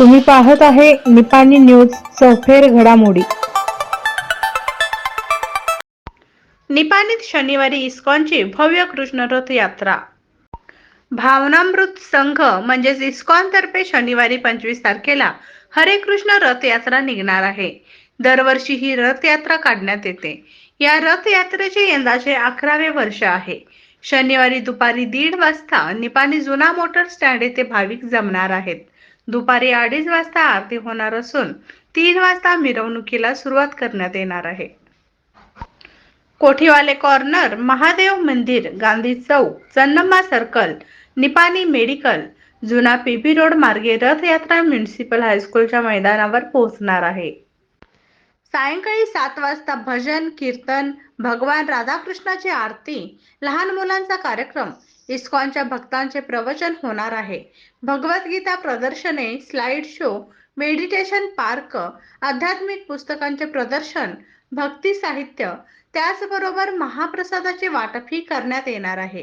तुम्ही पाहत आहे निपाणी न्यूज चौफेर घडामोडी. निपाणीत शनिवारी इस्कॉनची भव्य कृष्णरथ यात्रा. भावनामृत संघ म्हणजेच इस्कॉन तर्फे शनिवारी पंचवीस तारखेला हरे कृष्ण रथयात्रा निघणार आहे. दरवर्षी ही रथयात्रा काढण्यात येते. या रथयात्रेचे यंदाचे अकरावे वर्ष आहे. शनिवारी दुपारी दीड वाजता निपाणी जुना मोटर स्टँड येथे भाविक जमणार आहेत. दुपारी अडीच वाजता आरती होणार असून तीन वाजता मिरवणुकीला सुरुवात करण्यात येणार आहे. कोठीवाले कॉर्नर महादेव मंदिर गांधी चौक चन्नम्मा सर्कल निपाणी मेडिकल जुना पीपी रोड मार्गे रथयात्रा म्युनिसिपल हायस्कूलच्या मैदानावर पोहोचणार आहे. सायंकाळी सात वाजता भजन कीर्तन भगवान राधाकृष्णाची आरती लहान मुलांचा कार्यक्रम इस्कॉनच्या भक्तांचे प्रवचन होणार आहे. भगवद्गीता प्रदर्शने स्लाइड शो मेडिटेशन पार्क आध्यात्मिक पुस्तकांचे प्रदर्शन भक्ती साहित्य त्याचबरोबर महाप्रसादाचे वाटपही करण्यात येणार आहे.